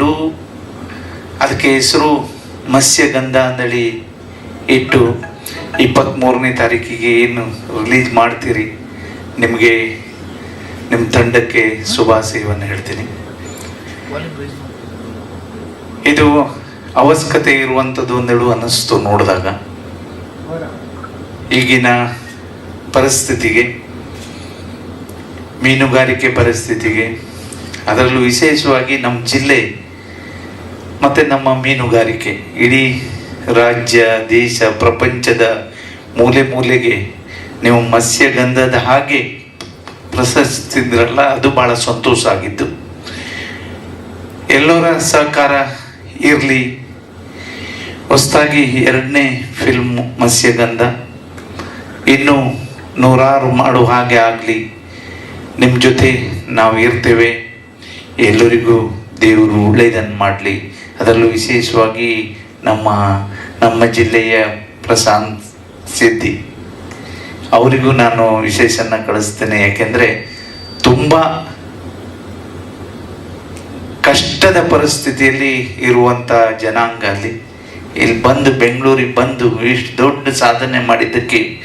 ಮಾಡಿಕೊಂಡು ಅದಕ್ಕೆ ಹೆಸರು ಮತ್ಸ್ಯಗಂಧ ಅಂದೇಳಿ ಇಟ್ಟು ಇಪ್ಪತ್ತ್ಮೂರನೇ ತಾರೀಕಿಗೆ ಏನು ರಿಲೀಸ್ ಮಾಡ್ತೀರಿ, ನಿಮಗೆ ನಿಮ್ಮ ತಂಡಕ್ಕೆ ಶುಭಾಶಯವನ್ನು ಹೇಳ್ತೀನಿ. ಇದು ಅವಶ್ಯಕತೆ ಇರುವಂಥದ್ದು ಒಂದೆರಡು ಅನ್ನಿಸ್ತು ನೋಡಿದಾಗ. ಈಗಿನ ಪರಿಸ್ಥಿತಿಗೆ, ಮೀನುಗಾರಿಕೆ ಪರಿಸ್ಥಿತಿಗೆ, ಅದರಲ್ಲೂ ವಿಶೇಷವಾಗಿ ನಮ್ಮ ಜಿಲ್ಲೆ ಮತ್ತು ನಮ್ಮ ಮೀನುಗಾರಿಕೆ. ಇಡೀ ರಾಜ್ಯ, ದೇಶ, ಪ್ರಪಂಚದ ಮೂಲೆ ಮೂಲೆಗೆ ನೀವು ಮತ್ಸ್ಯಗಂಧದ ಹಾಗೆ ಪ್ರಶಸ್ತಿದ್ರಲ್ಲ ಅದು ಭಾಳ ಸಂತೋಷ ಆಗಿದ್ದು. ಎಲ್ಲರ ಸಹಕಾರ ಇರಲಿ. ಹೊಸದಾಗಿ ಎರಡನೇ ಫಿಲ್ಮ್ ಮತ್ಸ್ಯಗಂಧ ಇನ್ನು ನೂರಾರು ಮಾಡೋ ಹಾಗೆ ಆಗಲಿ. ನಿಮ್ಮ ಜೊತೆ ನಾವು ಇರ್ತೇವೆ. ಎಲ್ಲರಿಗೂ ದೇವರು ಒಳ್ಳೆಯದನ್ನು ಮಾಡಲಿ. ಅದರಲ್ಲೂ ವಿಶೇಷವಾಗಿ ನಮ್ಮ ನಮ್ಮ ಜಿಲ್ಲೆಯ ಪ್ರಶಾಂತ್ ಸಿದ್ದಿ. ಅವರಿಗೂ ನಾನು ವಿಶೇಷನ ಕಳಿಸ್ತೇನೆ. ಯಾಕೆಂದರೆ ತುಂಬ ಕಷ್ಟದ ಪರಿಸ್ಥಿತಿಯಲ್ಲಿ ಇರುವಂಥ ಜನಾಂಗ ಅಲ್ಲಿ. ಇಲ್ಲಿ ಬಂದು ಬೆಂಗಳೂರಿಗೆ ಬಂದು ಇಷ್ಟು ದೊಡ್ಡ ಸಾಧನೆ ಮಾಡಿದ್ದಕ್ಕೆ